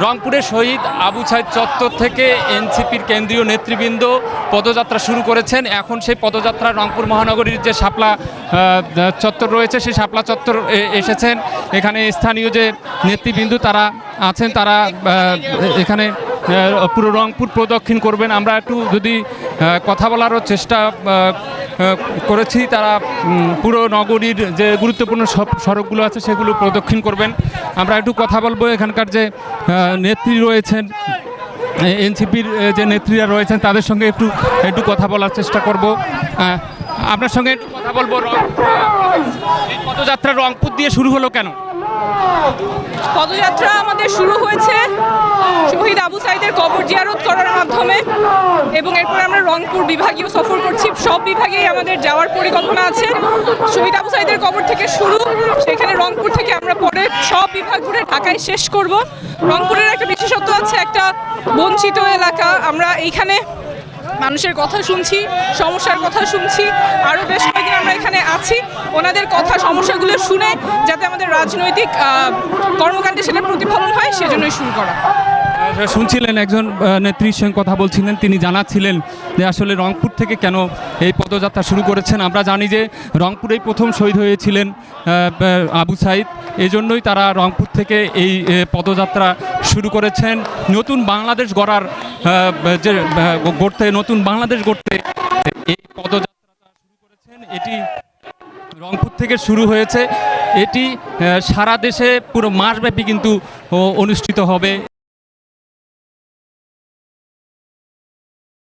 রংপুরের শহীদ আবু সাইদ চত্বর থেকে এনসিপির কেন্দ্রীয় নেতৃবৃন্দ পদযাত্রা শুরু করেছেন। এখন সেই পদযাত্রা রংপুর মহানগরীর যে শাপলা চত্বর রয়েছে, সেই শাপলা চত্বর এসেছেন। এখানে স্থানীয় যে নেতৃবৃন্দ তারা আছেন, তারা এখানে পুরো রংপুর প্রদক্ষিণ করবেন। আমরা একটু যদি কথা বলারও চেষ্টা করেছি। তারা পুরো নগরীর যে গুরুত্বপূর্ণ সব সড়কগুলো আছে, সেগুলো প্রদক্ষিণ করবেন। আমরা একটু কথা বলব এখানকার যে নেত্রী রয়েছেন, এনসিপির যে নেত্রীরা রয়েছেন, তাদের সঙ্গে একটু একটু কথা বলার চেষ্টা করব। আপনার সঙ্গে একটু কথা বলব। পদযাত্রা রংপুর দিয়ে শুরু হলো কেন? পদযাত্রা আমাদের শুরু হয়েছে। শহীদ আবু সাইদের কবর জিয়ারত করার মাধ্যমে এবং এরপর আমরা রংপুর বিভাগীয় সফর করছি। সব বিভাগেই আমাদের যাওয়ার পরিকল্পনা আছে। শহীদ আবু সাইদের কবর থেকে শুরু। সেখানে রংপুর থেকে আমরা পরে সব বিভাগ ঘুরে ঢাকায় শেষ করব। রংপুরের একটা বিশেষত্ব আছে, একটা বঞ্চিত এলাকা। আমরা এইখানে মানুষের কথা শুনছি, সমস্যার কথা শুনছি। আরও বেশ কয়েকদিন আমরা আছি ওনাদের কথা, সমস্যাগুলো শুনে যাতে আমাদের রাজনৈতিক কর্মকাণ্ডে সেটা প্রতিফলন হয়, সেজন্যই শুরু করা। শুনছিলেন একজন নেত্রীর সঙ্গে কথা বলছিলেন, তিনি জানাচ্ছিলেন যে আসলে রংপুর থেকে কেন এই পদযাত্রা শুরু করেছেন। আমরা জানি যে রংপুরেই প্রথম শহীদ হয়েছিলেন আবু সাইদ। এজন্যই তারা রংপুর থেকে এই পদযাত্রা শুরু করেছেন। নতুন বাংলাদেশ গড়ার যে গড়তে, নতুন বাংলাদেশ গড়তে এই পদযাত্রা শুরু করেছেন। এটি রংপুর থেকে শুরু হয়েছে। এটি সারা দেশে পুরো মাসব্যাপী কিন্তু অনুষ্ঠিত হবে।